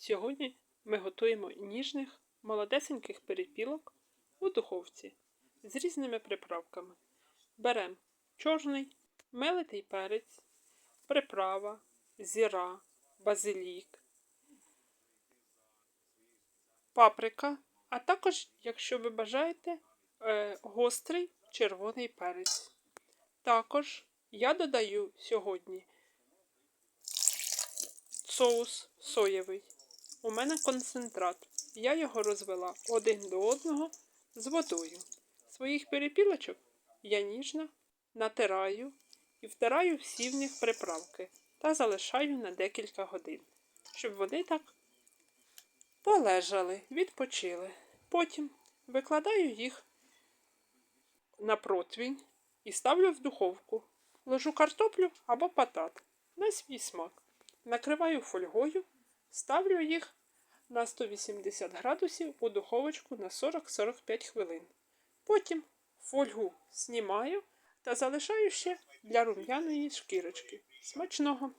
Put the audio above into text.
Сьогодні ми готуємо ніжних молодесеньких перепілок у духовці з різними приправками. Беремо чорний, мелитий перець, приправа, зіра, базилік, паприка, а також, якщо ви бажаєте, е, гострий червоний перець. Також я додаю сьогодні соус соєвий. У мене концентрат. Я його розвела один до одного з водою. Своїх перепілочок я ніжно натираю і втираю всі в них приправки та залишаю на декілька годин, щоб вони так полежали, відпочили. Потім викладаю їх на противень і ставлю в духовку. Ложу картоплю або патат на свій смак. Накриваю фольгою, ставлю їх на 180 градусів у духовочку на 40-45 хвилин. Потім фольгу знімаю та залишаю ще для рум'яної шкірочки. Смачного!